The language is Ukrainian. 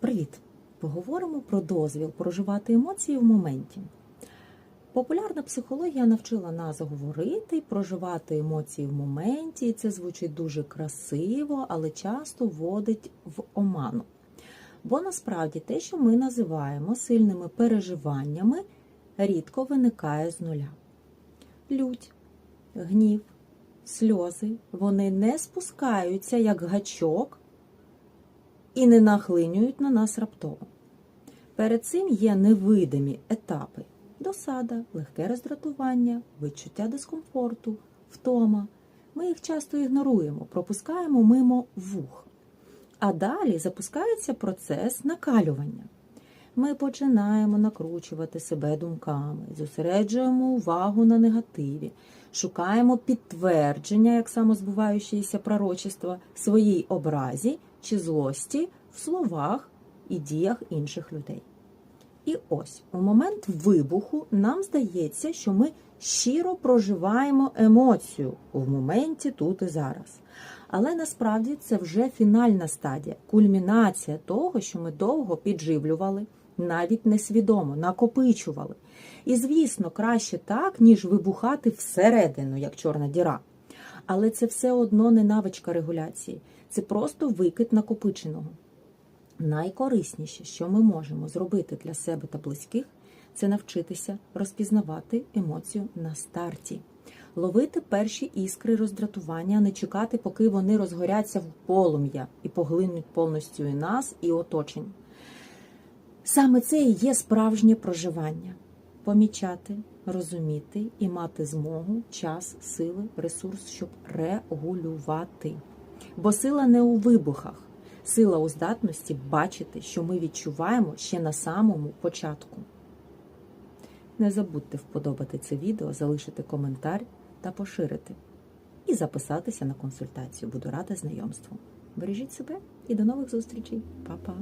Привіт! Поговоримо про дозвіл проживати емоції в моменті. Популярна психологія навчила нас говорити, проживати емоції в моменті, і це звучить дуже красиво, але часто вводить в оману. Бо насправді те, що ми називаємо сильними переживаннями, рідко виникає з нуля. Лють, гнів, сльози вони не спускаються як гачок і не нахлинюють на нас раптово. Перед цим є невидимі етапи досада, легке роздратування, відчуття дискомфорту, втома. Ми їх часто ігноруємо, пропускаємо мимо вух. А далі запускається процес накалювання. Ми починаємо накручувати себе думками, зосереджуємо увагу на негативі, шукаємо підтвердження, як самозбуваючіся пророчества, своїй образі чи злості в словах і діях інших людей. І ось у момент вибуху нам здається, що ми щиро проживаємо емоцію в моменті тут і зараз. Але насправді це вже фінальна стадія, кульмінація того, що ми довго підживлювали, навіть несвідомо, накопичували. І, звісно, краще так, ніж вибухати всередину, як чорна діра. Але це все одно не навичка регуляції, це просто викид накопиченого. Найкорисніше, що ми можемо зробити для себе та близьких, це навчитися розпізнавати емоцію на старті, ловити перші іскри роздратування, не чекати, поки вони розгоряться в полум'я і поглинуть повністю і нас, і оточення. Саме це і є справжнє проживання помічати, розуміти і мати змогу, час, сили, ресурс, щоб регулювати. Бо сила не у вибухах. Сила у здатності бачити, що ми відчуваємо ще на самому початку. Не забудьте вподобати це відео, залишити коментар та поширити. І записатися на консультацію. Буду рада знайомству. Бережіть себе і до нових зустрічей. Па-па!